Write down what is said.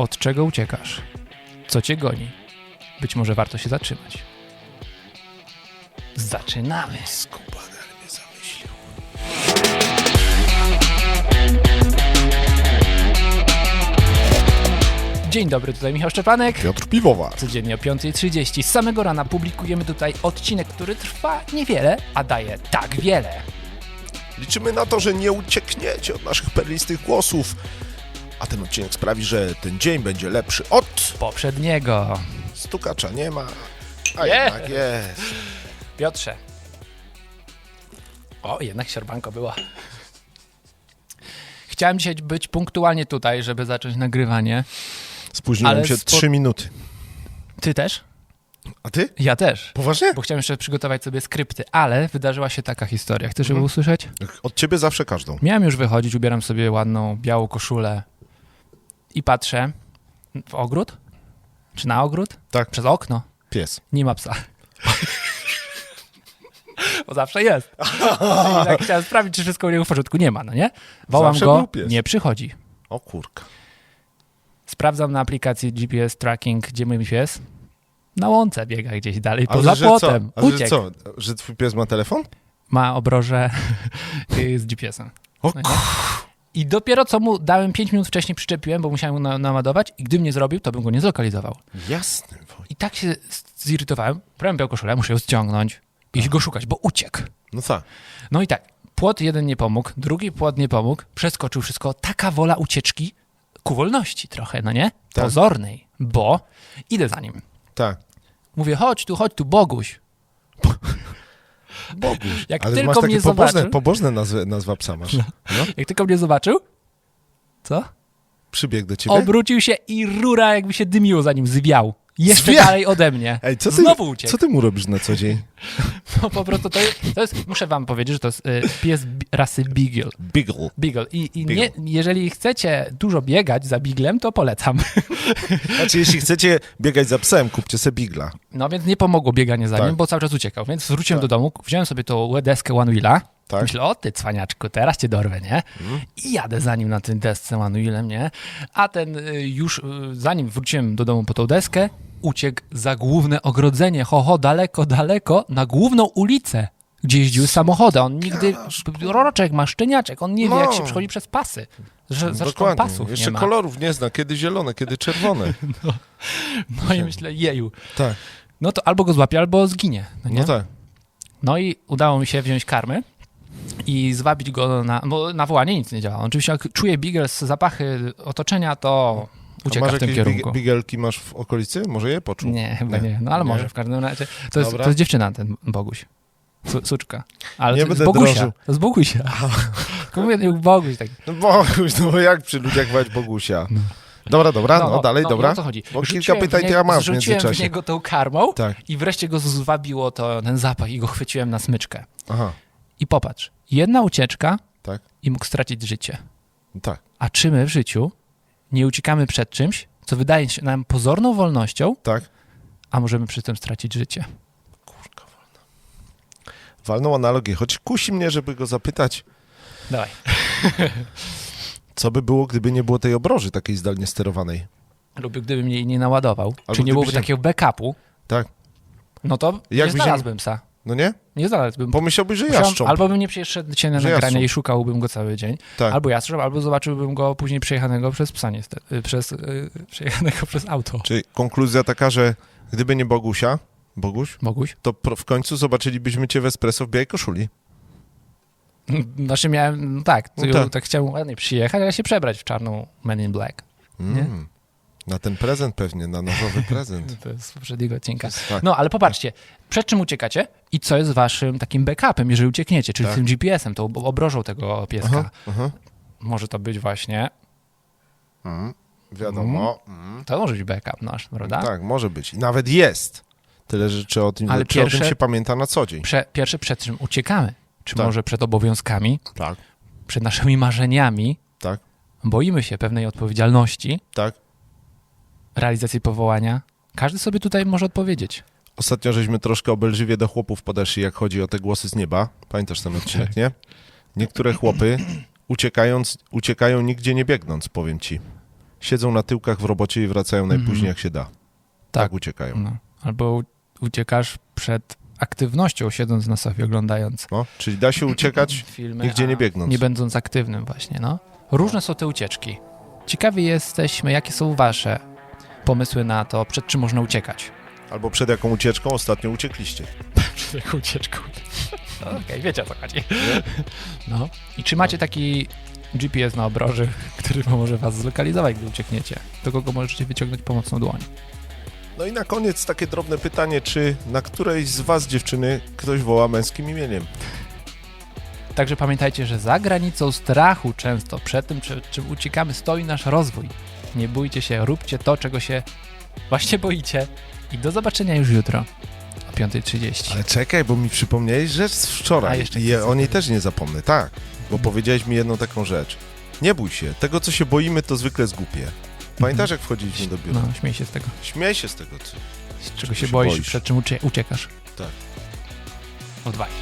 Od czego uciekasz? Co cię goni? Być może warto się zatrzymać. Zaczynamy. Skubaner mnie zamyślił. Dzień dobry, tutaj Michał Szczepanek. Piotr Piwowar. Codziennie o 5.30 z samego rana publikujemy tutaj odcinek, który trwa niewiele, a daje tak wiele. Liczymy na to, że nie uciekniecie od naszych perlistych głosów. A ten odcinek sprawi, że ten dzień będzie lepszy od Poprzedniego. stukacza nie ma. A Nie. jednak jest. Piotrze. O, jednak siorbanko była. Chciałem dzisiaj być punktualnie tutaj, żeby zacząć nagrywanie. Spóźniłem Ale się spo- 3 minuty. Ty też? A ty? Ja też. Poważnie? Bo chciałem jeszcze przygotować sobie skrypty, ale wydarzyła się taka historia. Chcesz ją Mhm. usłyszeć? Od ciebie zawsze każdą. Miałem już wychodzić, ubieram sobie ładną, białą koszulę i patrzę w ogród? Czy na ogród? Tak. Przez okno. Pies. Nie ma psa. Bo zawsze jest. I tak chciałem sprawdzić, czy wszystko u niego w porządku. Nie ma, no nie? Wołam Zawsze go, nie przychodzi. O kurka. Sprawdzam na aplikacji GPS tracking, gdzie mój pies. Na łące biega gdzieś dalej, Ale poza że płotem. Co? A że co? Że twój pies ma telefon? Ma obroże z GPS-em. O No? I dopiero co mu dałem 5 minut wcześniej przyczepiłem, bo musiałem mu na- naładować i gdybym nie zrobił, to bym go nie zlokalizował. Jasny. Woj. I tak się zirytowałem. Brałem białą koszulę, muszę ją ściągnąć, iść go szukać, bo uciekł. No tak. No i tak, płot jeden nie pomógł, drugi płot nie pomógł, przeskoczył wszystko. Taka wola ucieczki ku wolności trochę, no nie? Tak. Pozornej, bo idę za nim. Tak. Mówię, chodź tu, chodź tu, Boguś. Boguś. Jak Ale tylko masz takie mnie pobożne, zobaczył- pobożne nazwy, nazwa psa masz. No. Jak tylko mnie zobaczył, co? Przybiegł do ciebie. Obrócił się i rura jakby się dymiło za nim, zwiał. Jeszcze Zwiał? dalej ode mnie. Ej, co ty, Znowu uciekł. co ty mu robisz na co dzień? No, po prostu to jest, to jest, muszę wam powiedzieć, że to jest y, pies rasy Beagle. Beagle. Beagle. I, i Beagle. Nie, jeżeli chcecie dużo biegać za Beaglem, to polecam. Znaczy, jeśli chcecie biegać za psem, kupcie sobie Bigla. No więc nie pomogło bieganie za Tak. nim, bo cały czas uciekał. Więc wróciłem Tak. do domu, wziąłem sobie tą deskę One Wheela. Tak. Myślę, o ty cwaniaczku, teraz cię dorwę, nie? I jadę za nim na tym desce Wheelem, nie? A ten y, już, y, zanim wróciłem do domu po tą deskę, uciekł za główne ogrodzenie, ho, ho, daleko, daleko, na główną ulicę, gdzie jeździły samochody. On nigdy, roroczek ma, szczeniaczek, on nie wie, jak No. się przechodzi przez pasy. Że, zresztą Dokładnie. pasów Jeszcze nie ma. kolorów nie zna, kiedy zielone, kiedy czerwone. No i myślę, jeju. tak. No to albo go złapie, albo zginie. No? No tak. No i udało mi się wziąć karmy i zwabić go na... Bo na wołanie nic nie działa. Oczywiście jak czuje Beagles zapachy otoczenia, to ucieka masz w tym kierunku. big- bigelki masz w okolicy? Może je poczuł? Nie, chyba nie. Nie. No ale Nie? może w każdym razie. To jest, to jest dziewczyna, ten Boguś. Su, suczka. Ale Nie to będę Bogusia. drążył. To jest Bogusia. Mówię, Boguś tak. No Boguś, no bo jak przy ludziach wołać Bogusia? Dobra, dobra, no, dalej, no, dobra. i o co chodzi? Bo kilka pytań nie- ja mam w Rzuciłem w międzyczasie. niego tą karmą Tak. i wreszcie go zwabiło to, ten zapach i go chwyciłem na smyczkę. Aha, I popatrz, jedna ucieczka tak, i mógł stracić życie. tak. A czy my w życiu nie uciekamy przed czymś, co wydaje się nam pozorną wolnością, Tak. a możemy przy tym stracić życie? Kurka wolna. Walną analogię, choć kusi mnie, żeby go zapytać, Dawaj. co by było, gdyby nie było tej obroży takiej zdalnie sterowanej. Lub gdyby mnie jej nie naładował, czy nie byłoby nie- takiego backupu, Tak. no to Jak nie znalazłbym psa. No nie? Nie znalazłbym. Pomyślałbyś, że jaszcząb. albo bym nie przyszedł cię na Że nagranie jastrząb. i szukałbym go cały dzień, Tak. albo jastrząb, albo zobaczyłbym go później przejechanego przez psa niestety, y, przez, y, przejechanego przez auto. Czyli konkluzja taka, że gdyby nie Bogusia, Boguś, Moguś? to pro- w końcu zobaczylibyśmy cię w espresso w białej koszuli. Znaczy miałem, no tak, No tak. tak. chciałem ładnie przyjechać, ale się przebrać w czarną Men in Black. Mm. Na ten prezent pewnie, na nowy prezent. To jest z poprzedniego odcinka. Tak. No, ale popatrzcie, przed czym uciekacie i co jest waszym takim backupem, jeżeli uciekniecie, czyli Tak. tym GPS-em, tą obrożą tego pieska. Aha, aha. Może to być właśnie, Mm. Wiadomo. Mm. to może być backup nasz, prawda? Tak, może być. I nawet jest. Tyle, że czy o tym, Ale czy o tym pierwsze- się pamięta na co dzień. Prze, pierwsze, przed czym uciekamy? Czy Tak. może przed obowiązkami, Tak, przed naszymi marzeniami, tak, boimy się pewnej odpowiedzialności, tak. Realizacji powołania? Każdy sobie tutaj może odpowiedzieć. Ostatnio żeśmy troszkę obelżywie do chłopów podeszli, jak chodzi o te głosy z nieba. Pamiętasz ten odcinek, nie? Niektóre chłopy uciekając, uciekają nigdzie nie biegnąc, powiem ci. siedzą na tyłkach w robocie i wracają najpóźniej Mhm. jak się da. Tak, Tak. uciekają. No. Albo uciekasz przed aktywnością, siedząc na sofie, oglądając No, czyli da się uciekać filmy, nigdzie nie biegnąc. Nie będąc aktywnym właśnie, no. Różne są te ucieczki. Ciekawi jesteśmy, jakie są wasze pomysły na to, przed czym można uciekać. albo przed jaką ucieczką ostatnio uciekliście. Przed jaką ucieczką. Okej, wiecie o co chodzi. No. I czy macie taki GPS na obroży, który pomoże was zlokalizować, gdy uciekniecie? Do kogo możecie wyciągnąć pomocną dłoń? No i na koniec takie drobne pytanie, czy na którejś z was dziewczyny ktoś woła męskim imieniem? Także pamiętajcie, że za granicą strachu często przed tym, przed czym uciekamy, stoi nasz rozwój. Nie bójcie się, róbcie to, czego się właśnie boicie. I do zobaczenia już jutro o 5.30. Ale czekaj, bo mi przypomniałeś rzecz z A, wczoraj jeszcze i chcesz ja o niej też nie zapomnę, tak. Bo powiedziałeś mi jedną taką rzecz. Nie bój się, tego co się boimy to zwykle zgupie. Pamiętasz jak wchodziliśmy do biura? No, śmiej się z tego. Śmiej się z tego, co... Z czego się się boisz, boisz? przed czym ucie- uciekasz. Tak. Odwagi.